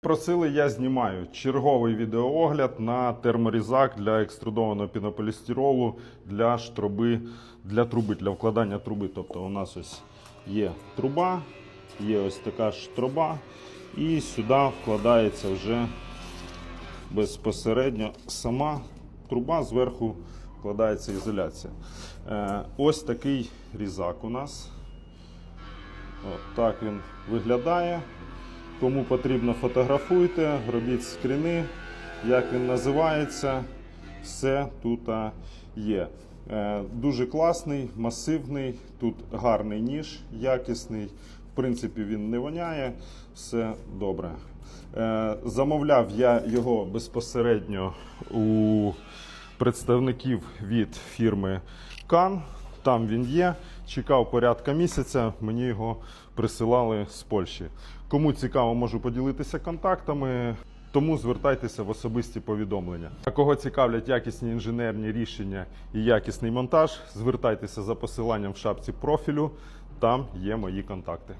Просили, я знімаю черговий відеоогляд на терморізак для екструдованого пінополістиролу для штроби, для труби, для вкладання труби. Тобто у нас ось є труба, є ось така ж труба, і сюди вкладається вже безпосередньо сама труба, зверху вкладається ізоляція. Е, ось такий різак у нас. От так він виглядає. Кому потрібно, фотографуйте, робіть скріни, як він називається. Все тут є. Е, Дуже класний, масивний, тут гарний ніж, якісний. В принципі, він не воняє, все добре. Е, Замовляв я його безпосередньо у представників від фірми Кан. Там він є. Чекав порядка місяця, мені його присилали з Польщі. Кому цікаво, можу поділитися контактами. Тому звертайтеся в особисті повідомлення. А кого цікавлять якісні інженерні рішення і якісний монтаж, звертайтеся за посиланням в шапці профілю. Там є мої контакти.